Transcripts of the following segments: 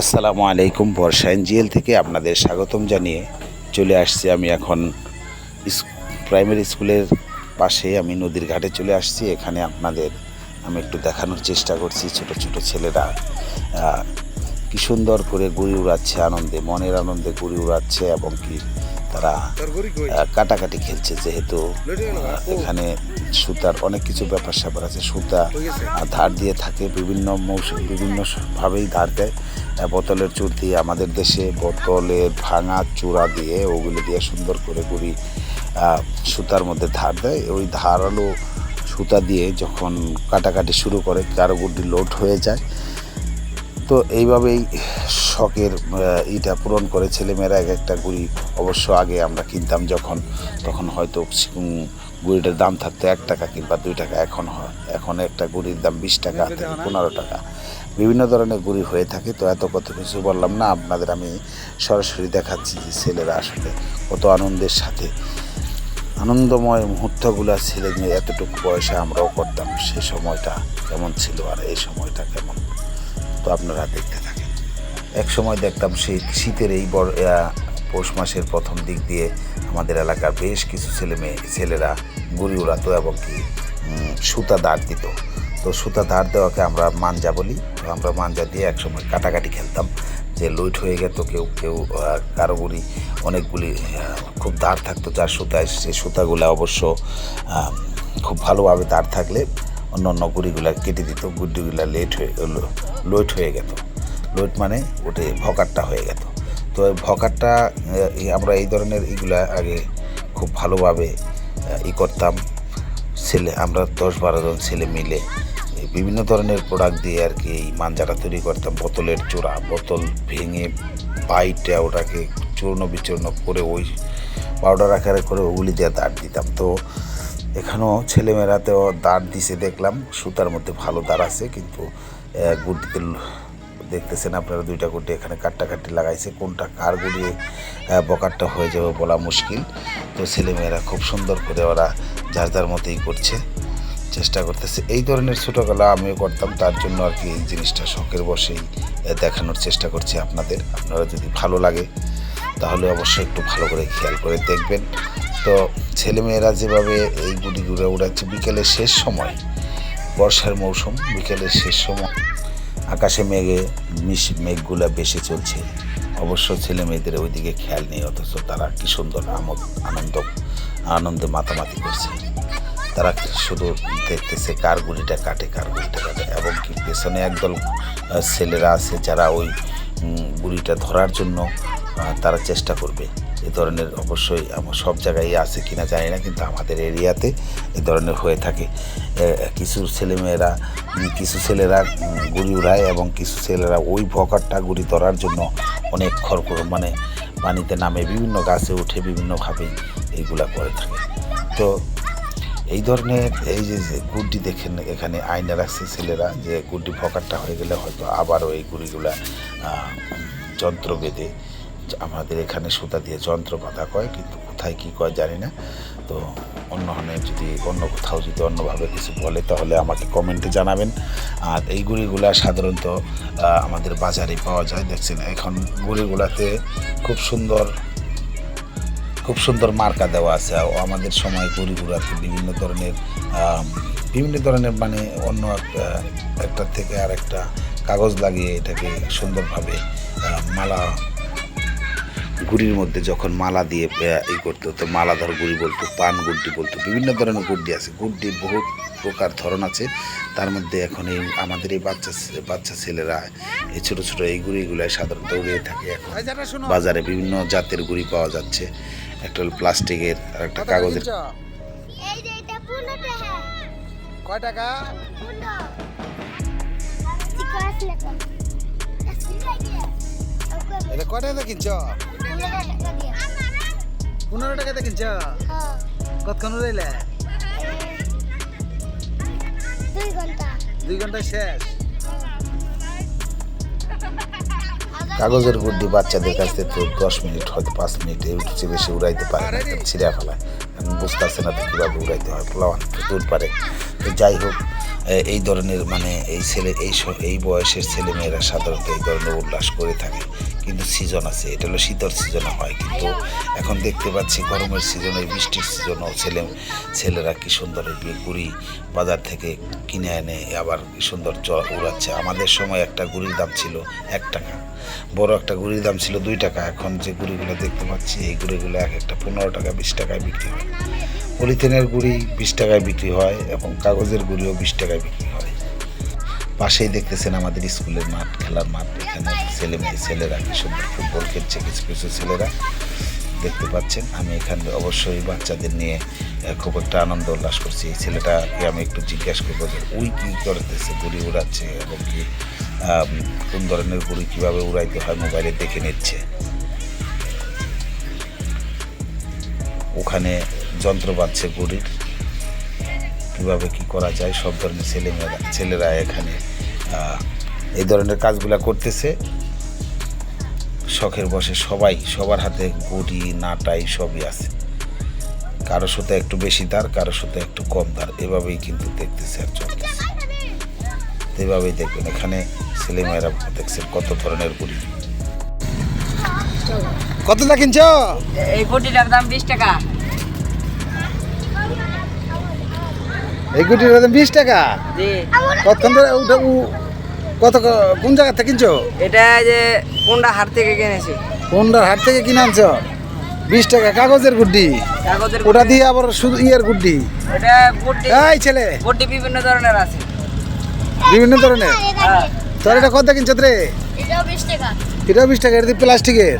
আসসালামু আলাইকুম বর্ষা এনজিএল থেকে আপনাদের স্বাগতম জানিয়ে চলে আসছি আমি এখন প্রাইমারি স্কুলের পাশে আমি নদীর ঘাটে চলে আসছি। এখানে আপনাদের আমি একটু দেখানোর চেষ্টা করছি ছোট ছোট ছেলেরা। কি সুন্দর করে গুড়ি উড়াচ্ছে আনন্দে মনের আনন্দে গুড়ি উড়াচ্ছে এবং কি তারা কাটাকাটি খেলছে যেহেতু এখানে সুতার অনেক কিছু ব্যাপার স্যাপার আছে। সুতা ধার দিয়ে থাকে বিভিন্ন মৌসুম বিভিন্নভাবেই ধার দেয়। বোতলের চুর দিয়ে আমাদের দেশে বোতলের ভাঙা চূড়া দিয়ে ওগুলো দিয়ে সুন্দর করে গুড়ি সুতার মধ্যে ধার দেয়। ওই ধারালো সুতা দিয়ে যখন কাটাকাটি শুরু করে কারও গুড়ি লোড হয়ে যায়। তো এইভাবেই শখের ইটা পূরণ করে ছেলেমেয়েরা এক একটা গুড়ি অবশ্য আগে আমরা কিনতাম যখন, তখন হয়তো গুড়িটার দাম থাকতো এক টাকা কিংবা দুই টাকা। এখন হয়, এখন একটা গুড়ির দাম বিশ টাকা থেকে পনেরো টাকা। বিভিন্ন ধরনের গুড়ি হয়ে থাকে, তো এত কত কিছু বললাম না, আপনাদের আমি সরাসরি দেখাচ্ছি যে ছেলেরা আসলে কত আনন্দের সাথে। আনন্দময় মুহূর্তগুলো ছেলে মেয়ে এতটুকু বয়সে আমরাও করতাম, সে সময়টা কেমন ছিল আর এই সময়টা কেমন, তো আপনারা দেখতে থাকেন। এক সময় দেখতাম সেই শীতের এই বড় পৌষ মাসের প্রথম দিক দিয়ে আমাদের এলাকার বেশ কিছু ছেলে মেয়ে, ছেলেরা গুড়ি উড়াতো এবং কি সুতা দাঁড় দিত। তো সুতা ধার দেওয়াকে আমরা মাঞ্জা বলি। আমরা মাঞ্জা দিয়ে একসময় কাটাকাটি খেলতাম। যে লুইট হয়ে গেত কেউ কেউ আহ, কারও গুড়ি অনেকগুলি খুব দাঁড় থাকতো যার সুতায়। সেই সুতাগুলো অবশ্য খুব ভালোভাবে দাঁড় থাকলে অন্য অন্য গুড়িগুলো কেটে দিত। গুড়িগুলো লেট হয়ে লোট হয়ে গেত। লোট মানে ওটে ভকারটা হয়ে গেত। তো ভকারটা আমরা এই ধরনের ইগুলা আগে খুব ভালোভাবে ই করতাম। ছেলে আমরা দশ বারো জন ছেলে মিলে বিভিন্ন ধরনের প্রোডাক্ট দিয়ে আর কি এই মাঞ্জাটা তৈরি করতাম। বোতলের চূড়া, বোতল ভেঙে বাইটে ওটাকে চূর্ণ বিচূর্ণ করে ওই পাউডার আকারে করে ওগুলি দিয়ে দাঁড় দিতাম। তো এখানেও ছেলেমেয়েরাতেও দাঁড় দিছে দেখলাম, সুতার মধ্যে ভালো দাঁড় আছে কিন্তু গুটিতে দেখতেছেন আপনারা দুইটা গুটি এখানে কাট্টাকাটি লাগাইছে, কোনটা কার গুড়িয়ে বকারটা হয়ে যাবে বলা মুশকিল। তো ছেলেমেয়েরা খুব সুন্দর করে ওরা যার যার মতোই করছে। চেষ্টা করতেছে। এই ধরনের ছোটোবেলা আমিও করতাম, তার জন্য আর কি এই জিনিসটা শখের বসেই দেখানোর চেষ্টা করছি আপনাদের। আপনারা যদি ভালো লাগে, তাহলে অবশ্যই একটু ভালো করে খেয়াল করে দেখবেন। তো ছেলেমেয়েরা যেভাবে এই গুড়ি ঘুরে উড়াচ্ছে, বিকেলের শেষ সময়, বর্ষার মৌসুম, বিকেলের শেষ সময়, আকাশে মেঘে মিশ মেঘগুলা বেশি চলছে। অবশ্য ছেলে মেয়েদের ওইদিকে খেয়াল নেই, অথচ তারা কি সুন্দর আমোদ, আনন্দ, আনন্দে মাতামাতি করছে। তারা শুধু দেখতেছে কার গুলিটা কাটে, কার গুলিটা কাটে। এবং কি পেছনে একদল ছেলেরা আছে যারা ওই গুলিটা ধরার জন্য তারা চেষ্টা করবে। এ ধরনের অবশ্যই আমার সব জায়গায় আছে কিনা জানি না, কিন্তু আমাদের এরিয়াতে এ ধরনের হয়ে থাকে। কিছু ছেলেমেয়েরা, কিছু ছেলেরা গুড়ি উড়ায় এবং কিছু ছেলেরা ওই ভকারটা গুড়ি ধরার জন্য অনেক খড় মানে পানিতে নামে, বিভিন্ন গাছে উঠে বিভিন্নভাবে এইগুলা করে থাকে। তো এই ধরনের এই যে গুড্ডি দেখেন এখানে আয়না রাখছে ছেলেরা, যে গুড্ডি ফকারটা হয়ে গেলে হয়তো আবারও এই গুড়িগুলা যন্ত্র বেঁধে আমাদের এখানে সুতা দিয়ে যন্ত্র বাঁধা কয়, কিন্তু কোথায় কী কয় জানি না। তো অন্য হনে যদি অন্য কোথাও যদি অন্যভাবে কিছু বলে, তাহলে আমাকে কমেন্টে জানাবেন। আর এই গুড়িগুলা সাধারণত আমাদের বাজারে পাওয়া যায়। দেখছেন, এখন গুড়িগুলাতে খুব সুন্দর খুব সুন্দর মার্কা দেওয়া আছে। আমাদের সময় গরিবুরাতে বিভিন্ন ধরনের বিভিন্ন ধরনের মানে অন্য একটা একটা থেকে আর একটা কাগজ লাগিয়ে এটাকে সুন্দরভাবে মালা গুড়ির মধ্যে যখন মালা দিয়ে ই করতে হতো মালাধর গুড়ি বলতো পান গুড্ডি বলতো, বিভিন্ন ধরনের গুড্ডি আছে। গুড্ডি বহু প্রকার ধরন আছে। তার মধ্যে এখন এই আমাদের এই বাচ্চা বাচ্চা ছেলেরা এই ছোটো ছোটো এই গুড়িগুলো সাধারণত উড়িয়ে থাকে এখন। বাজারে বিভিন্ন জাতের গুড়ি পাওয়া যাচ্ছে। একটা হলো প্লাস্টিকের আর একটা কাগজের। এই যে এটা পনেরো টাকা। কয় টাকা? কম এটা কয় টাকা কিনছ? পনেরো টাকা দিয়ে। পনেরো টাকাতে কিনছ? হ্যাঁ। কতক্ষণ রইলে দুই ঘণ্টা। দুই ঘণ্টা শেষ। কাগজের গুড্ডি বাচ্চাদের কাছ থেকে তো দশ মিনিট হয়তো পাঁচ মিনিট এর চেয়ে বেশি উড়াইতে পারে না ছিঁড়া ফেলায়। কারণ বুঝতেছে না তো কীভাবে উড়াইতে হয় পোলাওয়ান তো দূর পারে। তো যাই হোক এই ধরনের মানে এই ছেলে এই এই বয়সের ছেলেমেয়েরা সাধারণত এই ধরনের উল্লাস করে থাকে। কিন্তু সিজন আছে। এটা হলো শীতল সিজনে হয় কিন্তু এখন দেখতে পাচ্ছি গরমের সিজনে বৃষ্টির সিজনেও ছেলে, ছেলেরা কি সুন্দর গুড়ি বাজার থেকে কিনে এনে আবার কি সুন্দর উড়াচ্ছে। আমাদের সময় একটা গুড়ির দাম ছিল এক টাকা। বড় একটা গুড়ির দাম ছিল দুই টাকা। এখন যে গুড়িগুলো দেখতে পাচ্ছি, এই গুড়িগুলো এক একটা পনেরো টাকা, বিশ টাকায় বিক্রি হয়। পলিথিনের গুড়ি বিশ টাকায় বিক্রি হয় এবং কাগজের গুড়িও বিশ টাকায় বিক্রি হয়। পাশেই দেখতেছেন আমাদের স্কুলের মাঠ, খেলার মাঠ। এখানে ছেলে মেয়ে, ছেলেরা কি সুন্দর ফুটবল খেলছে, কিছু কিছু ছেলেরা দেখতে পাচ্ছেন। আমি এখানে অবশ্যই বাচ্চাদের নিয়ে খুব একটা আনন্দ উল্লাস করছি। এই ছেলেটাকে আমি একটু জিজ্ঞাসা করব যে উই কী করতেছে? গুড়ি উড়াচ্ছে এবং কি কোন ধরনের গুড়ি কীভাবে উড়াইতে হয়, মোবাইলে দেখে নিচ্ছে? ওখানে যন্ত্র বাঁধছে গুড়ির কীভাবে কি করা যায় সব ধরনের ছেলেমেয়েরা ছেলেরা এখানে এই ধরনের কাজগুলা করতেছে। শখের বসে সবাই সবার হাতে গুড়ি নাটাই সবই আছে। কারও সাথে একটু বেশি দার কারও সাথে একটু কম দার এভাবেই কিন্তু দেখতেছে আর চলতেছে। এভাবেই দেখবেন এখানে ছেলেমেয়েরা দেখছে কত ধরনের গুড়ি কতটা কিনছ? এই বটিটার দাম বিশ টাকা। এই গুটির দাম বিশ টাকা? কতক্ষণ ধরে ওটা কত কোন জায়গা থেকে কিনছো? এটা যে কোনটা হাট থেকে কিনেছি। কোনটার হাট থেকে কিনে আনছো? বিশ টাকা কাগজের গুড্ডি। ওটা দিয়ে আবার শুধু ইয়ের গুড্ডি। এই ছেলে। বটি বিভিন্ন ধরনের আছে। বিভিন্ন ধরনের? হ্যাঁ। তোর এটা কত কিনছো রে? এটাও বিশ টাকা। এটাও বিশ টাকা এটা দিয়ে প্লাস্টিকের।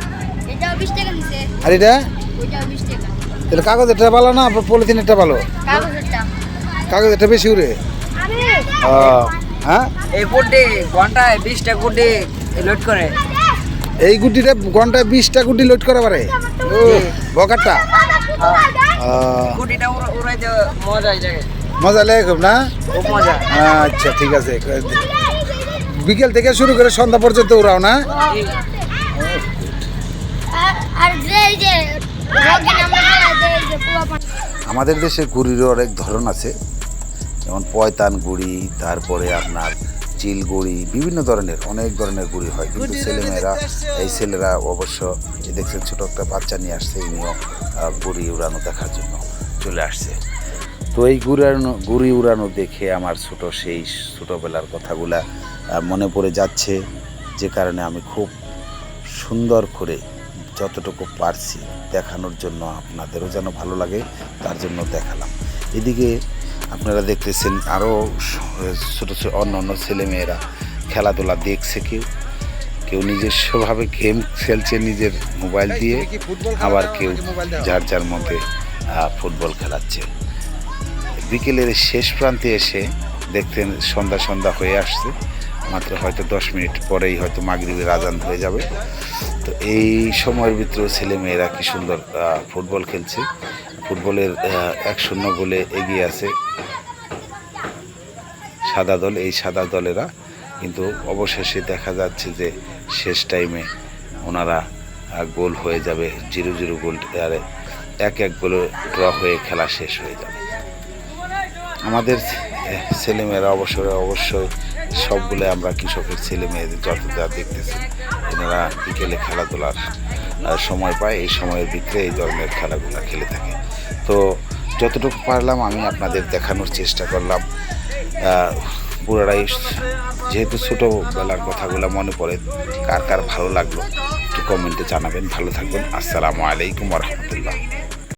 এটাও বিশ টাকা নিছে। আর এটা? ওইটাও বিশ টাকা। তাহলে কাগজেরটা ভালো না পলিথিনেরটা ভালো? কাগজেরটা। কাগজেরটা বেশি উড়ে। হ্যাঁ? এই বটি ঘন্টায় বিশটা গুটি লোড করে। এই গুটিটা ঘন্টায় বিশটা গুটি লোড করা পারে। ও বকারটা। গুটিটা মজা এই জায়গায় মজা লাগে খুব না? মজা। আচ্ছা ঠিক আছে। বিকেল থেকে শুরু করে সন্ধ্যা পর্যন্ত উড়াও না? আমাদের দেশে গুড়িরও অনেক ধরন আছে। যেমন পয়তান গুড়ি তারপরে আপনার চিল গুড়ি বিভিন্ন ধরনের অনেক ধরনের গুড়ি হয়। কিন্তু ছেলেমেয়েরা এই ছেলেরা অবশ্য এই দেখছেন ছোটো একটা বাচ্চা নিয়ে আসছে ইনিও আহ, গুড়ি উড়ানো দেখার জন্য চলে আসছে। তো এই গুড়ানো গুড়ি উড়ানো দেখে আমার ছোট সেই ছোটোবেলার কথাগুলা মনে পড়ে যাচ্ছে। যে কারণে আমি খুব সুন্দর করে যতটুকু পারছি দেখানোর জন্য আপনাদেরও যেন ভালো লাগে তার জন্য দেখালাম। এদিকে আপনারা দেখতেছেন আরও ছোটো ছোটো অন্য অন্য ছেলেমেয়েরা খেলাধুলা দেখছে কেউ। কেউ নিজস্বভাবে গেম খেলছে নিজের মোবাইল দিয়ে আবার কেউ যার যার মধ্যে ফুটবল খেলাচ্ছে। বিকেলের শেষ প্রান্তে এসে দেখতেন সন্ধ্যা সন্ধ্যা হয়ে আসছে। মাত্র হয়তো দশ মিনিট পরেই হয়তো মাগরিবের আজান হয়ে যাবে। তো এই সময়ের ভিতরেও ছেলে মেয়েরা কি সুন্দর ফুটবল খেলছে। ফুটবলের এক শূন্য গোলে এগিয়ে আছে সাদা দল, এই সাদা দলেরা। কিন্তু অবশেষে দেখা যাচ্ছে যে শেষ টাইমে ওনারা গোল হয়ে যাবে, জিরো জিরো গোল, আরে এক এক গোলে ড্র হয়ে খেলা শেষ হয়ে যাবে। আমাদের ছেলেমেয়েরা অবশ্যই অবশ্যই সবগুলো আমরা কৃষকের ছেলে মেয়েদের যত যা দেখতেছি এনারা বিকেলে খেলাধুলার সময় পায়, এই সময়ের ভিতরে এই ধরনের খেলাগুলো খেলে থাকে। তো যতটুকু পারলাম আমি আপনাদের দেখানোর চেষ্টা করলাম। পুরোটাই যেহেতু ছোটোবেলার কথাগুলো মনে পড়ে, কার কার ভালো লাগল একটু কমেন্টে জানাবেন, ভালো থাকবেন। আসসালামু আলাইকুম রহমতুল্লাহ।